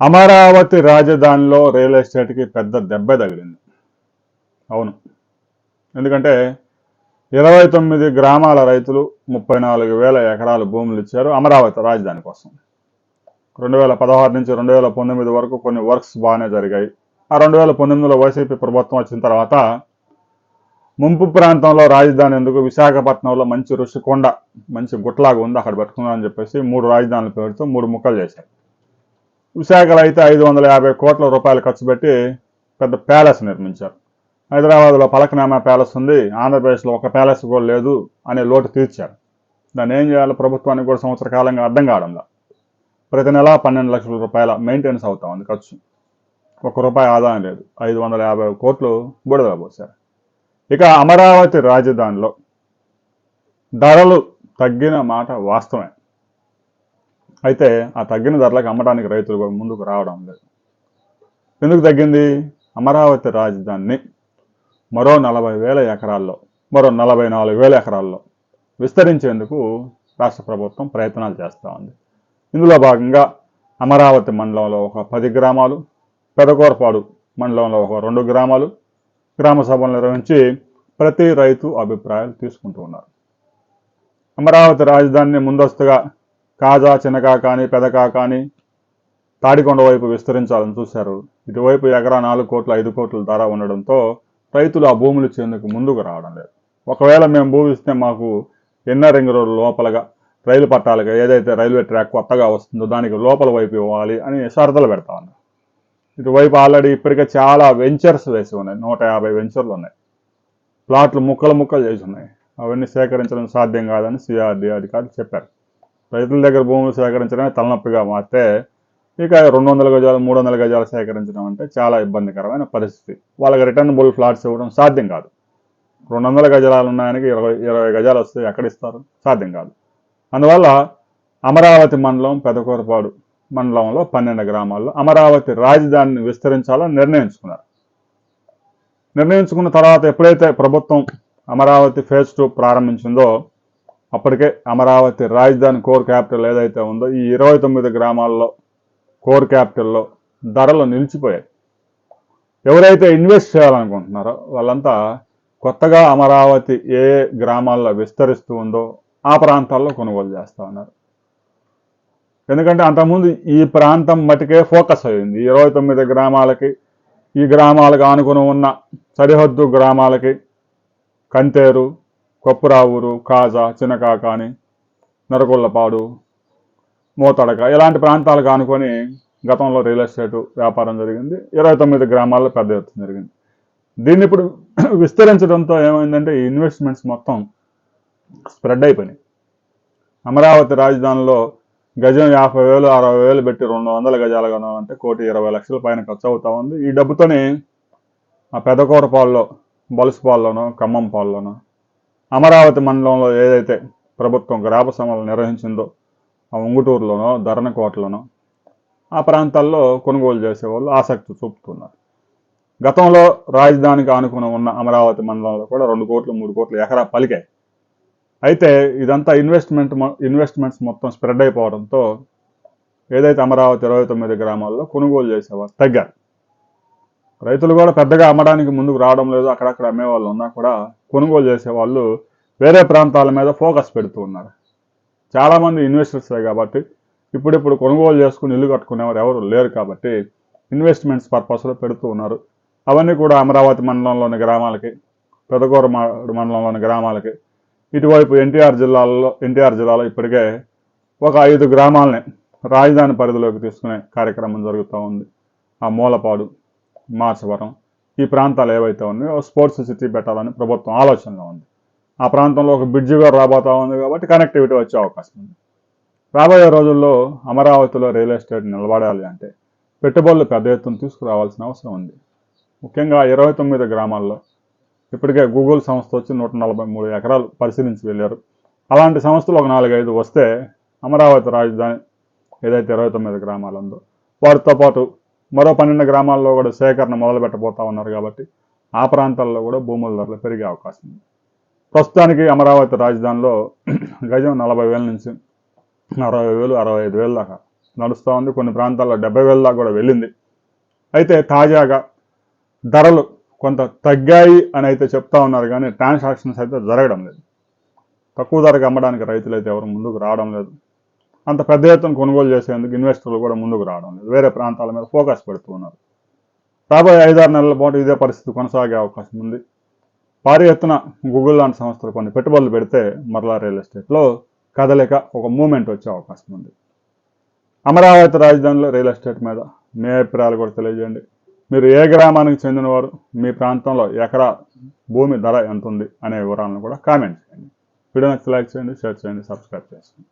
అమరావతి రాజధానిలో రియల్ ఎస్టేట్కి పెద్ద దెబ్బ తగిలింది. అవును. ఎందుకంటే ఇరవై తొమ్మిది గ్రామాల రైతులు ముప్పై నాలుగు వేల ఎకరాల భూములు ఇచ్చారు అమరావతి రాజధాని కోసం. రెండు వేల పదహారు నుంచి రెండు వేల పంతొమ్మిది వరకు కొన్ని వర్క్స్ బాగానే జరిగాయి. ఆ రెండు వేల పంతొమ్మిదిలో వైసీపీ ప్రభుత్వం వచ్చిన తర్వాత ముంపు ప్రాంతంలో రాజధాని ఎందుకు? విశాఖపట్నంలో మంచి ఋషికొండ మంచి గుట్లాగా ఉంది అక్కడ పెట్టుకుందాం అని చెప్పేసి మూడు రాజధానులు పేరుతో మూడు ముక్కలు చేశారు. విశాఖలో అయితే ఐదు వందల యాభై కోట్ల రూపాయలు ఖర్చు పెట్టి పెద్ద ప్యాలెస్ నిర్మించారు. హైదరాబాద్లో పలకనామా ప్యాలెస్ ఉంది. ఆంధ్రప్రదేశ్లో ఒక ప్యాలెస్ కూడా లేదు అనే లోటు తీర్చారు. దాన్ని ఏం చేయాలి? ప్రభుత్వానికి కూడా సంవత్సర కాలంగా అర్థం కావడంలా ప్రతి నెల పన్నెండు లక్షల రూపాయల మెయింటెనెన్స్ అవుతా ఉంది ఖర్చు. ఒక రూపాయి ఆదాయం లేదు. ఐదు వందల యాభై కోట్లు బుడదల పోశారు. ఇక అమరావతి రాజధానిలో ధరలు తగ్గిన మాట వాస్తవమే. అయితే ఆ తగ్గిన ధరలకు అమ్మడానికి రైతులు కూడా ముందుకు రావడం లేదు. ఎందుకు తగ్గింది? అమరావతి రాజధానిని మరో నలభై వేల ఎకరాల్లో మరో నలభై నాలుగు వేల ఎకరాల్లో విస్తరించేందుకు రాష్ట్ర ప్రభుత్వం ప్రయత్నాలు చేస్తూ ఉంది. ఇందులో భాగంగా అమరావతి మండలంలో ఒక పది గ్రామాలు పెదకూరపాడు మండలంలో ఒక రెండు గ్రామాలు గ్రామ సభలు నిర్వహించి ప్రతి రైతు అభిప్రాయాలు తీసుకుంటూ ఉన్నారు. అమరావతి రాజధానిని ముందస్తుగా కాజా చిన్నకా కానీ పెదకా కానీ తాడికొండ వైపు విస్తరించాలని చూశారు. ఇటువైపు ఎకరా నాలుగు కోట్ల ఐదు కోట్ల ధర ఉండడంతో రైతులు ఆ భూములు ఇచ్చేందుకు ముందుకు రావడం లేదు. ఒకవేళ మేము భూమి ఇస్తే మాకు ఎన్నో రింగ్ రోడ్ లోపలగా రైలు పట్టాలుగా ఏదైతే రైల్వే ట్రాక్ కొత్తగా వస్తుందో దానికి లోపల వైపు ఇవ్వాలి అని షరతులు పెడతా ఉన్నారు. ఇటువైపు ఆల్రెడీ ఇప్పటికే చాలా వెంచర్స్ వేసి ఉన్నాయి. నూట యాభై వెంచర్లు ఉన్నాయి. ప్లాట్లు ముక్కలు ముక్కలు చేసి ఉన్నాయి. అవన్నీ సేకరించడం సాధ్యం కాదని సిఆర్డీ అధికారులు చెప్పారు. రైతుల దగ్గర భూములు సేకరించడమే తలనొప్పిగా మారితే ఇక రెండు వందల గజాలు మూడు వందల గజాలు సేకరించడం అంటే చాలా ఇబ్బందికరమైన పరిస్థితి. వాళ్ళకి రిటర్న్ బుల్ ఫ్లాట్స్ ఇవ్వడం సాధ్యం కాదు. రెండు వందల గజాలు ఉన్నాయనికి ఇరవై ఇరవై గజాలు వస్తే ఎక్కడ ఇస్తారు? సాధ్యం కాదు. అందువల్ల అమరావతి మండలం పెదకూరపాడు మండలంలో పన్నెండు గ్రామాల్లో అమరావతి రాజధానిని విస్తరించాలని నిర్ణయించుకున్నారు. నిర్ణయించుకున్న తర్వాత ఎప్పుడైతే ప్రభుత్వం అమరావతి ఫేజ్ టూ ప్రారంభించిందో అప్పటికే అమరావతి రాజధాని కోర్ క్యాపిటల్ ఏదైతే ఉందో ఈ ఇరవై తొమ్మిది గ్రామాల్లో కోర్ క్యాపిటల్లో ధరలు నిలిచిపోయాయి. ఎవరైతే ఇన్వెస్ట్ చేయాలనుకుంటున్నారో వాళ్ళంతా కొత్తగా అమరావతి ఏ గ్రామాల్లో విస్తరిస్తూ ఉందో ఆ ప్రాంతాల్లో కొనుగోలు చేస్తూ ఉన్నారు. ఎందుకంటే అంతకుముందు ఈ ప్రాంతం మటుకే ఫోకస్ అయింది. ఇరవై తొమ్మిది గ్రామాలకి ఈ గ్రామాలకు ఆనుకుని ఉన్న సరిహద్దు గ్రామాలకి కంతేరు కొప్పురావూరు కాజా చిన్నకాకాని నరకొల్లపాడు మోతడక ఇలాంటి ప్రాంతాలు కానుకొని గతంలో రియల్ ఎస్టేట్ వ్యాపారం జరిగింది. ఇరవై తొమ్మిది గ్రామాల్లో పెద్ద ఎత్తున జరిగింది. దీన్ని ఇప్పుడు విస్తరించడంతో ఏమైందంటే ఈ ఇన్వెస్ట్మెంట్స్ మొత్తం స్ప్రెడ్ అయిపోయినాయి. అమరావతి రాజధానిలో గజం యాభై వేలు అరవై వేలు పెట్టి రెండు వందల గజాలు కొనాలంటే కోటి ఇరవై లక్షల పైన ఖర్చు అవుతా ఉంది. ఈ డబ్బుతోని ఆ పెదకూరపాల్లో బలుసుపాల్లోనో ఖమ్మం పాల్లోనో అమరావతి మండలంలో ఏదైతే ప్రభుత్వం గ్రామ సభలు నిర్వహించిందో ఆ ఉంగుటూరులోనో ధరణకోటలోనో ఆ ప్రాంతాల్లో కొనుగోలు చేసేవాళ్ళు ఆసక్తి చూపుతున్నారు. గతంలో రాజధానికి ఆనుకుని ఉన్న అమరావతి మండలంలో కూడా రెండు కోట్లు మూడు కోట్లు ఎకరా పలికాయి. అయితే ఇదంతా ఇన్వెస్ట్మెంట్ ఇన్వెస్ట్మెంట్స్ మొత్తం స్ప్రెడ్ అయిపోవడంతో ఏదైతే అమరావతి ఇరవై తొమ్మిది గ్రామాల్లో కొనుగోలు చేసేవారు తగ్గారు. రైతులు కూడా పెద్దగా అమ్మడానికి ముందుకు రావడం లేదు అక్కడక్కడ అమ్మేవాళ్ళు ఉన్నా కూడా కొనుగోలు చేసేవాళ్ళు వేరే ప్రాంతాల మీద ఫోకస్ పెడుతూ ఉన్నారు. చాలామంది ఇన్వెస్టర్సే కాబట్టి ఇప్పుడిప్పుడు కొనుగోలు చేసుకుని ఇల్లు కట్టుకునేవారు ఎవరు లేరు కాబట్టి ఇన్వెస్ట్మెంట్స్ పర్పస్లో పెడుతూ ఉన్నారు. అవన్నీ కూడా అమరావతి మండలంలోని గ్రామాలకి పెదకూర మండలంలోని గ్రామాలకి. ఇటువైపు ఎన్టీఆర్ జిల్లాలో ఎన్టీఆర్ జిల్లాలో ఇప్పటికే ఒక ఐదు గ్రామాలని రాజధాని పరిధిలోకి తీసుకునే కార్యక్రమం జరుగుతూ ఉంది. ఆ మూలపాడు మార్చవరం. ఈ ప్రాంతాలు ఏవైతే ఉన్నాయో స్పోర్ట్స్ సిటీ పెట్టాలని ప్రభుత్వం ఆలోచనలో ఉంది. ఆ ప్రాంతంలో ఒక బ్రిడ్జి కూడా రాబోతా ఉంది కాబట్టి కనెక్టివిటీ వచ్చే అవకాశం ఉంది. రాబోయే రోజుల్లో అమరావతిలో రియల్ ఎస్టేట్ నిలబడాలి అంటే పెట్టుబడులు పెద్ద ఎత్తున తీసుకురావాల్సిన అవసరం ఉంది. ముఖ్యంగా ఇరవై తొమ్మిది గ్రామాల్లో ఇప్పటికే గూగుల్ సంస్థ వచ్చి నూట నలభై మూడు ఎకరాలు పరిశీలించి వెళ్ళారు. అలాంటి సంస్థలు ఒక నాలుగైదు వస్తే అమరావతి రాజధాని ఏదైతే ఇరవై తొమ్మిది గ్రామాలు ఉందో వాటితో పాటు మరో పన్నెండు గ్రామాల్లో కూడా సేకరణ మొదలు పెట్టబోతా ఉన్నారు కాబట్టి ఆ ప్రాంతాల్లో కూడా భూముల ధరలు పెరిగే అవకాశం ఉంది. ప్రస్తుతానికి అమరావతి రాజధానిలో గజం నలభై వేల నుంచి అరవై వేలు అరవై ఐదు వేలు దాకా నడుస్తూ ఉంది. కొన్ని ప్రాంతాల్లో డెబ్బై వేల దాకా కూడా వెళ్ళింది. అయితే తాజాగా ధరలు కొంత తగ్గాయి అని అయితే చెప్తా ఉన్నారు కానీ ట్రాన్సాక్షన్స్ అయితే జరగడం లేదు. తక్కువ ధరకు అమ్మడానికి రైతులు అయితే ఎవరు ముందుకు రావడం లేదు. అంత పెద్ద ఎత్తున కొనుగోలు చేసేందుకు ఇన్వెస్టర్లు కూడా ముందుకు రావడం లేదు. వేరే ప్రాంతాల మీద ఫోకస్ పెడుతూ ఉన్నారు. రాబోయే ఐదారు నెలల పాటు ఇదే పరిస్థితి కొనసాగే అవకాశం ఉంది. భారీ ఎత్తున గూగుల్ లాంటి సంస్థలు కొన్ని పెట్టుబడులు పెడితే మరలా రియల్ ఎస్టేట్లో కదలిక ఒక మూమెంట్ వచ్చే అవకాశం ఉంది. అమరావతి రాజధానిలో రియల్ ఎస్టేట్ మీద మీ అభిప్రాయాలు కూడా తెలియజేయండి. మీరు ఏ గ్రామానికి చెందినవారు మీ ప్రాంతంలో ఎకరా భూమి ధర ఎంత ఉంది అనే వివరాలను కూడా కామెంట్ చేయండి. వీడియో నచ్చి లైక్ చేయండి షేర్ చేయండి సబ్స్క్రైబ్ చేయండి.